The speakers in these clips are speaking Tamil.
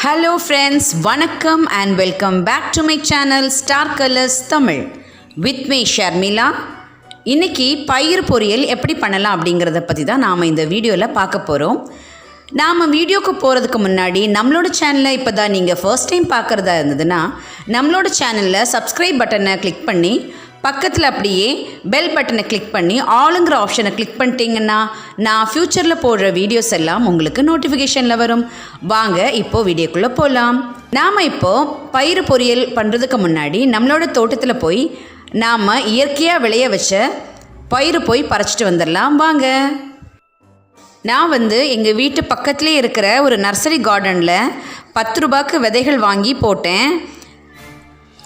ஹலோ ஃப்ரெண்ட்ஸ் வணக்கம் and welcome back to my channel Star Colours Tamil with my Sharmila இன்னைக்கு பயிர் பொரியல் எப்படி பண்ணலாம் அப்படிங்கிறத பற்றி தான் நாம் இந்த வீடியோவில் பார்க்க போகிறோம் நாம் வீடியோக்கு போகிறதுக்கு முன்னாடி நம்மளோட சேனலை இப்போ தான் நீங்கள் ஃபர்ஸ்ட் டைம் பார்க்குறதா இருந்ததுன்னா நம்மளோட சேனலில் சப்ஸ்கிரைப் பட்டனை கிளிக் பண்ணி பக்கத்தில் அப்படியே பெல் பட்டனை கிளிக் பண்ணி ஆளுங்கிற ஆப்ஷனை கிளிக் பண்ணிட்டீங்கன்னா நான் ஃப்யூச்சரில் போடுற வீடியோஸ் எல்லாம் உங்களுக்கு நோட்டிஃபிகேஷனில் வரும். வாங்க இப்போது வீடியோக்குள்ளே போகலாம் நாம் இப்போது பயிர் பொரியல் பண்ணுறதுக்கு முன்னாடி நம்மளோட தோட்டத்தில் போய் நாம் இயற்கையாக விளைய வச்ச பயிர் போய் பறிச்சிட்டு வந்துடலாம் வாங்க. நான் வந்து எங்கள் வீட்டு பக்கத்துலேயே இருக்கிற ஒரு நர்சரி கார்டனில் பத்து ரூபாய்க்கு விதைகள் வாங்கி போட்டேன்.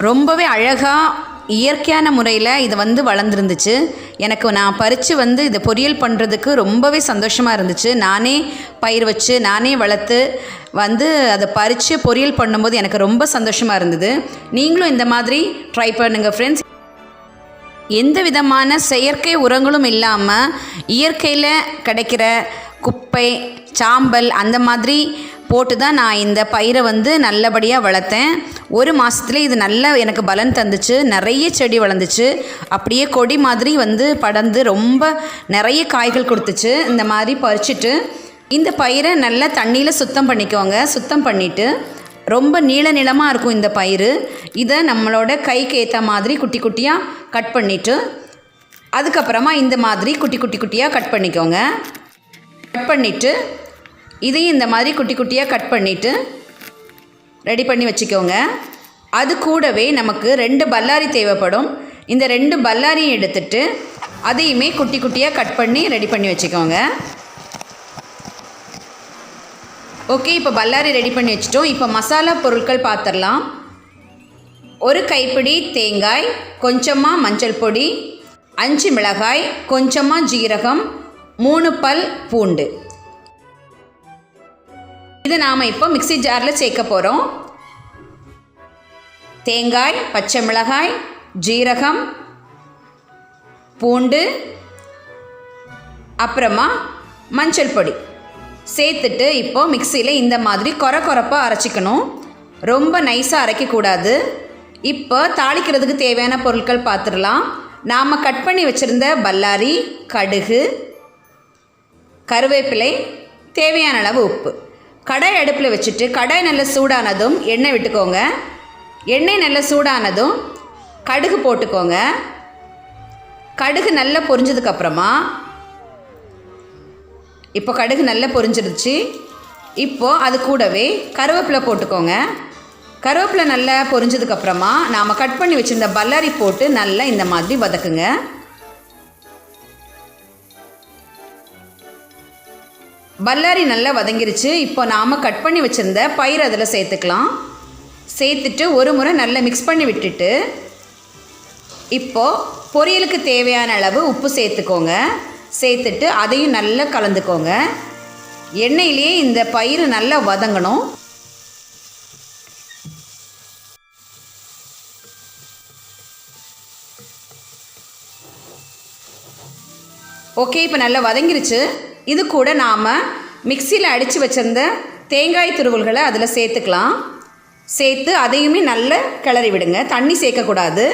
ரொம்பவே அழகாக இயற்கையான முறையில் இது வந்து வளர்ந்துருந்துச்சு. எனக்கு நான் பறித்து வந்து இதை பொரியல் பண்ணுறதுக்கு ரொம்பவே சந்தோஷமாக இருந்துச்சு. நானே பயிர் வச்சு நானே வளர்த்து வந்து அதை பறித்து பொரியல் பண்ணும்போது எனக்கு ரொம்ப சந்தோஷமாக இருந்தது. நீங்களும் இந்த மாதிரி ட்ரை பண்ணுங்கள் ஃப்ரெண்ட்ஸ் எந்த விதமான செயற்கை உரங்களும் இல்லாமல் இயற்கையில் கிடைக்கிற குப்பை சாம்பல் அந்த மாதிரி போட்டு தான் நான் இந்த பயிரை வந்து நல்லபடியாக வளர்த்தேன். ஒரு மாதத்துல இது நல்ல எனக்கு பலன் தந்துச்சு. நிறைய செடி வளர்ந்துச்சு. அப்படியே கொடி மாதிரி வந்து படர்ந்து ரொம்ப நிறைய காய்கள் கொடுத்துச்சு. இந்த மாதிரி பறிச்சுட்டு இந்த பயிரை நல்லா தண்ணியில் சுத்தம் பண்ணிக்கோங்க. சுத்தம் பண்ணிவிட்டு ரொம்ப நீள நிலமாக இருக்கும் இந்த பயிர் இதை நம்மளோட கைக்கு ஏற்ற மாதிரி குட்டி குட்டியாக கட் பண்ணிவிட்டு அதுக்கப்புறமா இந்த மாதிரி குட்டி குட்டி குட்டியாக கட் பண்ணிக்கோங்க. கட் பண்ணிவிட்டு இதையும் இந்த மாதிரி குட்டி குட்டியாக கட் பண்ணிவிட்டு ரெடி பண்ணி வச்சுக்கோங்க. அது கூடவே நமக்கு ரெண்டு பல்லாரி தேவைப்படும். இந்த ரெண்டு பல்லாரியும் எடுத்துட்டு அதையுமே குட்டி குட்டியாக கட் பண்ணி ரெடி பண்ணி வச்சுக்கோங்க. ஓகே இப்போ பல்லாரி ரெடி பண்ணி வச்சிட்டோம். இப்போ மசாலா பொருட்கள் பார்த்துடலாம் ஒரு கைப்பிடி தேங்காய் கொஞ்சமாக மஞ்சள் பொடி அஞ்சு மிளகாய் கொஞ்சமாக ஜீரகம் மூணு பல் பூண்டு. இது நாம் இப்போ மிக்ஸி ஜாரில் சேர்க்க போகிறோம் தேங்காய் பச்சை மிளகாய் ஜீரகம் பூண்டு அப்புறமா மஞ்சள் பொடி. சேர்த்துட்டு இப்போ மிக்சியில் இந்த மாதிரி கொர கொரப்பாக அரைச்சிக்கணும். ரொம்ப நைஸாக அரைக்கக்கூடாது. இப்போ தாளிக்கிறதுக்கு தேவையான பொருட்கள் பார்த்துடலாம் நாம் கட் பண்ணி வச்சுருந்த பல்லாரி கடுகு கருவேப்பிலை தேவையான அளவு உப்பு. கடாய் அடுப்பில் வச்சுட்டு கடாய் நல்லா சூடானதும் எண்ணெய் விட்டுக்கோங்க. எண்ணெய் நல்லா சூடானதும் கடுகு போட்டுக்கோங்க. கடுகு நல்லா பொரிஞ்சதுக்கப்புறமா இப்போ கடுகு நல்லா பொரிஞ்சிருச்சு. இப்போது அது கூடவே கருவேப்பிலை போட்டுக்கோங்க. கருவேப்பிலை நல்லா பொரிஞ்சதுக்கப்புறமா நாம் கட் பண்ணி வச்சுருந்த பல்லாரி போட்டு நல்லா இந்த மாதிரி வதக்குங்க. பல்லாரி நல்லா வதங்கிருச்சு. இப்போ நாம் கட் பண்ணி வச்சுருந்த பயிர் அதில் சேர்த்துக்கலாம். சேர்த்துட்டு ஒரு முறை நல்லா மிக்ஸ் பண்ணி விட்டுட்டு இப்போது பொரியலுக்கு தேவையான அளவு உப்பு சேர்த்துக்கோங்க. சேர்த்துட்டு அதையும் நல்லா கலந்துக்கோங்க. எண்ணெயிலேயே இந்த பயிர் நல்லா வதங்கணும். ஓகே இப்போ நல்லா வதங்கிருச்சு. இது கூட நாம் மிக்சியில் அடித்து வச்சுருந்த தேங்காய் துருவல்களை அதில் சேர்த்துக்கலாம். சேர்த்து அதையுமே நல்லா கிளறி விடுங்க. தண்ணி சேர்க்கக்கூடாது.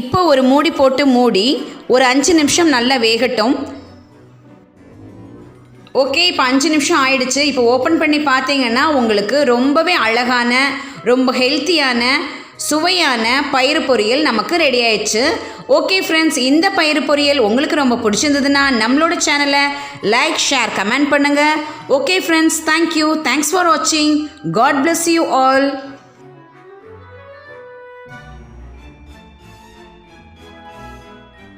இப்போ ஒரு மூடி போட்டு மூடி ஒரு அஞ்சு நிமிஷம் நல்லா வேகட்டும். ஓகே இப்போ அஞ்சு நிமிஷம் ஆயிடுச்சு. இப்போ ஓப்பன் பண்ணி பார்த்தீங்கன்னா உங்களுக்கு ரொம்பவே அழகான ரொம்ப ஹெல்த்தியான சுவையான பயிறு பொரியல் நமக்கு ரெடி ஆயிடுச்சு. ஓகே ஃப்ரெண்ட்ஸ் இந்த பயிறு பொரியல் உங்களுக்கு ரொம்ப பிடிச்சிருந்ததுன்னா நம்மளோட சேனலை லைக் ஷேர் கமெண்ட் பண்ணுங்கள் okay friends thank you thanks for வாட்சிங் காட் பிளஸ் யூ ஆல்